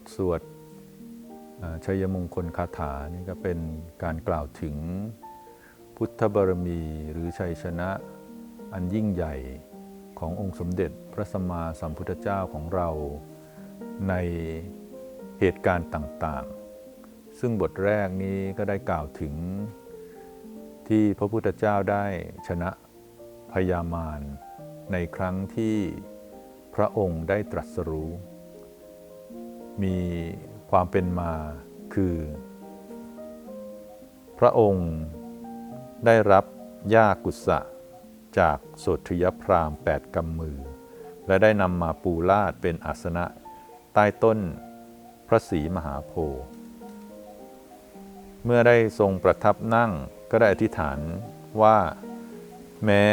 ทสวดชัยมงคลคาถานี่ก็เป็นการกล่าวถึงพุทธบารมีหรือชัยชนะอันยิ่งใหญ่ขององค์สมเด็จพระสัมมาสัมพุทธเจ้าของเราในเหตุการณ์ต่างๆ ซึ่งบทแรกนี้ก็ได้กล่าวถึงที่พระพุทธเจ้าได้ชนะพยามารในครั้งที่พระองค์ได้ตรัสรู้ มีความเป็นมาคือ พระองค์ได้รับย่ากุสะจากโสตยพราหมณ์แปดกำมือ และได้นำมาปูลาดเป็นอาสนะใต้ต้นพระศรีมหาโพธิ์เมื่อได้ทรงประทับนั่งก็ได้อธิษฐานว่าแม้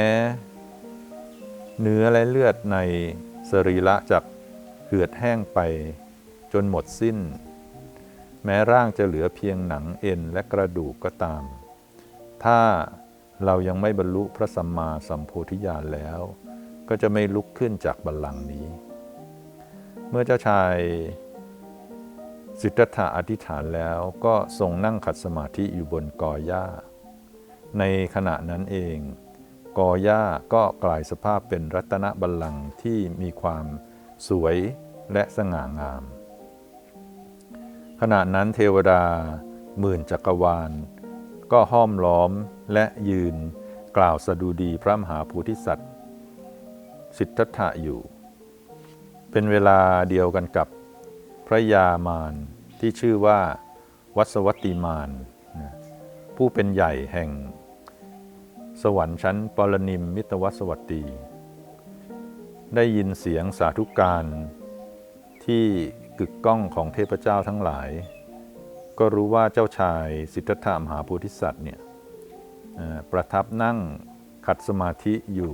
เนื้อและเลือดในสรีระจากเหือดแห้งไป จนหมดสิ้น แม้ร่างจะเหลือเพียงหนังเอ็นและกระดูกก็ตาม ถ้าเรายังไม่บรรลุพระสัมมาสัมโพธิญาณแล้ว ก็จะไม่ลุกขึ้นจากบัลลังก์นี้ เมื่อเจ้าชายสิทธัตถะอธิษฐานแล้วก็ทรงนั่งขัดสมาธิอยู่บนกอหญ้า ในขณะนั้นเอง กอหญ้าก็กลายสภาพเป็นรัตนบัลลังก์ที่มีความสวยและสง่างาม ขณะนั้นเทวดา หมื่นจักรวาล ก็ห้อมล้อมและยืนกล่าวสดุดีพระมหาโพธิสัตว์ สิทธัตถะอยู่ เป็นเวลาเดียวกันกับพระยามารที่ชื่อว่าวัสวัติมารนผู้เป็นใหญ่แห่ง สวรรค์ชั้นปรนิมมิตวัสวัตตี ได้ยินเสียงสาธุการที่ กึกก้องของเทพเจ้าทั้งหลาย ก็รู้ว่าเจ้าชายสิทธัตถมหาโพธิสัตว์เนี่ยประทับนั่งขัดสมาธิอยู่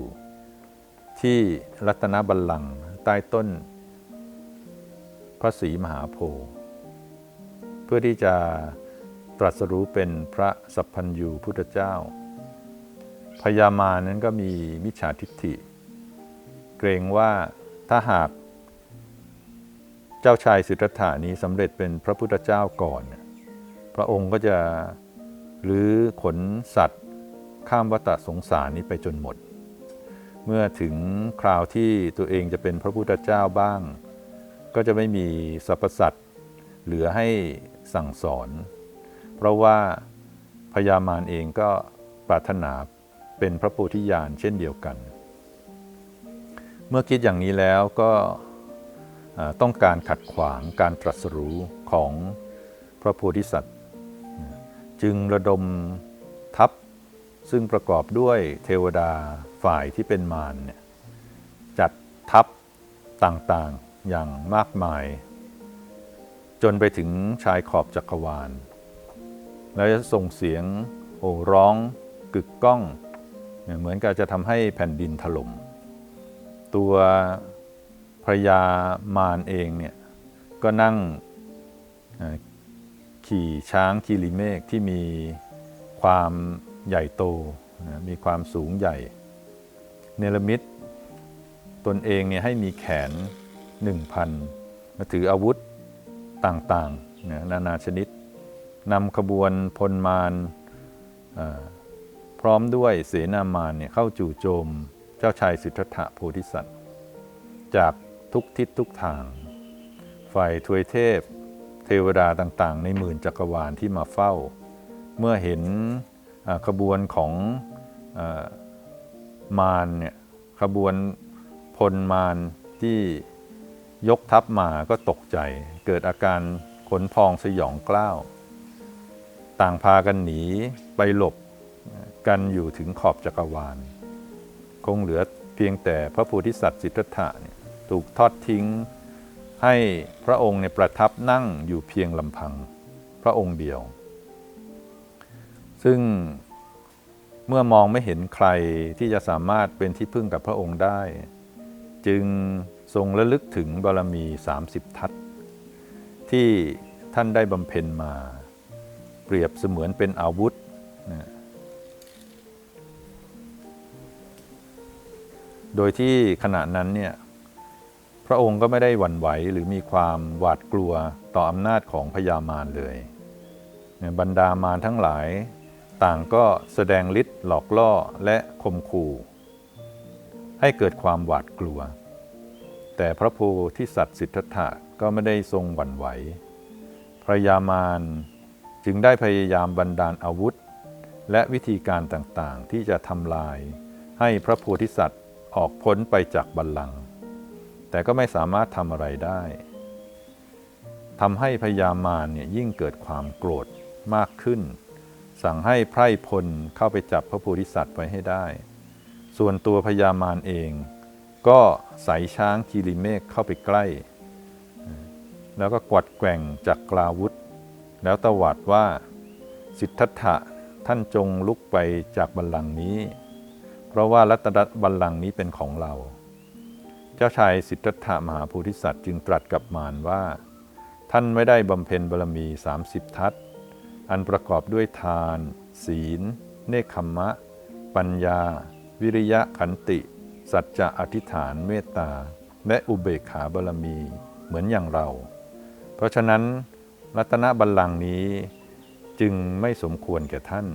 ที่รัตนบัลลังก์ใต้ต้นพระศรีมหาโพธิ์เพื่อที่จะตรัสรู้เป็นพระสัพพัญญูพุทธเจ้าพญามานั้นก็มีมิจฉาทิฏฐิ เกรงว่าถ้าหาก เจ้าชายสิทธัตถานี้สำเร็จเป็นพระพุทธเจ้าก่อน พระองค์ก็จะหรือขนสัตว์ข้ามวัฏสงสารนี้ไปจนหมด เมื่อถึงคราวที่ตัวเองจะเป็นพระพุทธเจ้าบ้าง ก็จะไม่มีสรรพสัตว์เหลือให้สั่งสอน เพราะว่าพญามารเองก็ปรารถนาเป็นพระโพธิญาณเช่นเดียวกัน เมื่อคิดอย่างนี้แล้วก็ ต้องการขัดขวางการตรัสรู้ของพระโพธิสัตว์ จึงระดมทัพซึ่งประกอบด้วยเทวดาฝ่ายที่เป็นมารเนี่ยจัดทัพต่างๆอย่างมากมาย จนไปถึงชายขอบจักรวาล แล้วจะส่งเสียงโห่ร้องกึกก้องเนี่ยเหมือนกับจะทำให้แผ่นดินถล่มตัว พระยามารเองเนี่ยก็นั่งขี่ช้างคีริเมฆที่มีความใหญ่โตนะมีความสูงใหญ่ เนรมิตตนเองเนี่ยให้มีแขนหนึ่งพันมาถืออาวุธต่างๆนะนานาชนิดนำขบวนพลมารพร้อมด้วยเสนามารเนี่ยเข้าจู่โจมเจ้าชายสิทธัตถะโพธิสัตว์ จาก ทุกทิศทุกทาง ฝ่ายทวยเทพ เทวดาต่างๆ ในหมื่นจักรวาลที่มาเฝ้า เมื่อเห็นขบวนของอมารเนี่ยขบวนพลมารที่ยกทัพมาก็ตกใจ เกิดอาการขนพองสยองกล้าว ต่างพากันหนีไปหลบกันอยู่ถึงขอบจักรวาล คงเหลือเพียงแต่พระโพธิสัตว์สิทธัตถะเนี่ย ถูกทอดทิ้ง ให้พระองค์เนี่ยประทับนั่งอยู่เพียงลำพังพระองค์เดียว ซึ่งเมื่อมองไม่เห็นใครที่จะสามารถเป็นที่พึ่งกับพระองค์ได้ จึงทรงระลึกถึงบารมี 30 ทัศที่ท่านได้บำเพ็ญมา เปรียบเสมือนเป็นอาวุธนะโดยที่ขณะนั้นเนี่ย พระองค์ก็ไม่ได้หวั่นไหวหรือมีความหวาดกลัวต่ออำนาจของพญามารเลยเนี่ยบรรดามารทั้งหลาย ต่างก็แสดงฤทธิ์หลอกล่อและข่มขู่ให้เกิดความหวาดกลัว แต่พระโพธิสัตว์สิทธัตถะก็ไม่ได้ทรงหวั่นไหวพระยามารจึงได้พยายามบันดาลอาวุธ และวิธีการต่างๆ ที่จะทำลายให้พระโพธิสัตว์ออกพ้นไปจากบัลลังก์ แต่ก็ไม่สามารถทำอะไรได้ทำให้พญามารเนี่ยยิ่งเกิดความโกรธมากขึ้น สั่งให้ไพร่พลเข้าไปจับพระโพธิสัตว์ไว้ให้ได้ ส่วนตัวพญามารเอง ก็ใส่ช้างกีริเมฆเข้าไปใกล้ แล้วก็กวัดแกว่งจากกลาวุธ แล้วตวาดว่าสิทธัตถะท่านจงลุกไปจากบัลลังก์นี้ เพราะว่ารัตนบัลลังก์นี้เป็นของเรา เจ้าชายสิทธัตถะมหาโพธิสัตว์จึงตรัสกับมารว่า ท่านไม่ได้บำเพ็ญบารมี 30 ทัศอันประกอบด้วยทาน ศีล เนคขมมะ ปัญญา วิริยะขันติ สัจจะอธิษฐานเมตตา และอุเบกขาบารมีเหมือนอย่างเรา เพราะฉะนั้นรัตนบัลลังก์นี้จึงไม่สมควรแก่ท่าน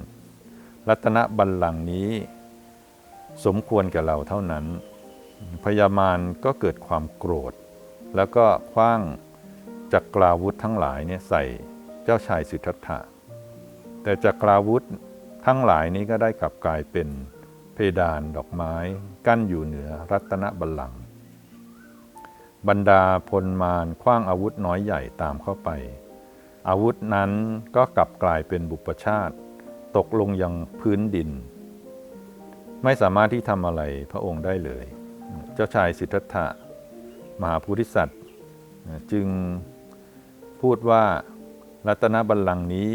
รัตนบัลลังก์นี้ สมควรแก่เราเท่านั้น พญามารก็เกิดความโกรธ แล้วก็คว้างจักราวุธทั้งหลายเนี่ยใส่เจ้าชายสิทธัตถะ แต่จักราวุธทั้งหลายนี้ก็ได้กลับกลายเป็นเพดานดอกไม้กั้นอยู่เหนือรัตนบัลลังก์บรรดาพลมารคว้างอาวุธน้อยใหญ่ตามเข้าไป อาวุธนั้นก็กลับกลายเป็นบุปชาติ ตกลงยังพื้นดิน ไม่สามารถที่ทำอะไรพระองค์ได้เลย เจ้าชายสิทธัตถะมหาภูริสัตว์จึงพูดว่ารัตนบัลลังก์นี้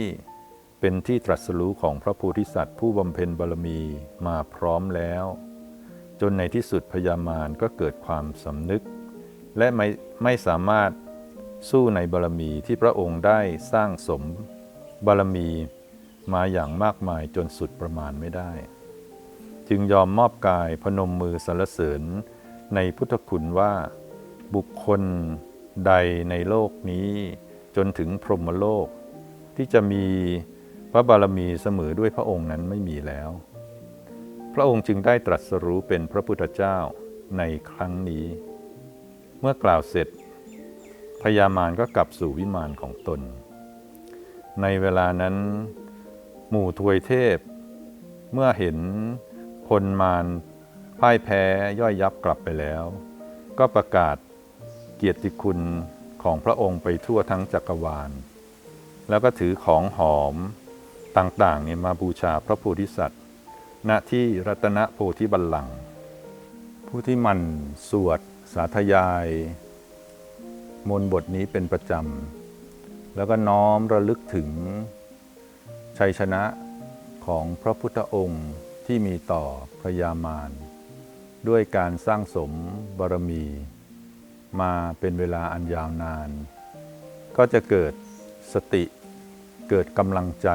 เป็นที่ตรัสรู้ของพระโพธิสัตว์ ผู้บำเพ็ญบารมีมาพร้อมแล้ว จนในที่สุดพญามารก็เกิดความสำนึก และไม่ไม่สามารถสู้ในบารมีที่พระองค์ได้สร้างสมบารมีมาอย่างมากมายจนสุดประมาณไม่ได้ จึงยอมมอบกายพนมมือสรรเสริญ ในพุทธคุณว่าบุคคลใดในโลกนี้จนถึงพรหมโลก ที่จะมีพระบารมีเสมอด้วยพระองค์นั้นไม่มีแล้ว พระองค์จึงได้ตรัสรู้เป็นพระพุทธเจ้าในครั้งนี้ เมื่อกล่าวเสร็จพญามารก็กลับสู่วิมานของตน ในเวลานั้น หมู่ทวยเทพ เมื่อเห็นพลมาร พ่ายแพ้ย่อยยับกลับไปแล้ว ก็ประกาศเกียรติคุณของพระองค์ไปทั่วทั้งจักรวาล แล้วก็ถือของหอมต่างๆเนี่ยมาบูชาพระโพธิสัตว์ ณที่รัตนโพธิบัลลังก์ผู้ที่มันสวดสาธยาย มนบทนี้เป็นประจำ แล้วก็น้อมระลึกถึง ชัยชนะของพระพุทธองค์ที่มีต่อพระยามาร ด้วยการสร้างสมบารมี มาเป็นเวลาอันยาวนาน ก็จะเกิดสติเกิดกำลังใจ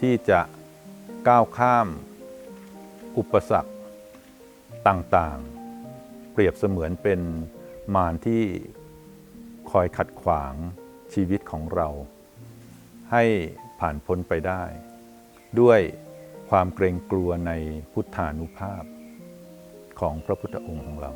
ที่จะก้าวข้าม อุปสรรคต่างๆ เปรียบเสมือนเป็นมารที่คอยขัดขวางชีวิตของเรา ให้ผ่านพ้นไปได้ ด้วยความเกรงกลัวในพุทธานุภาพ ของพระพุทธองค์ของเรา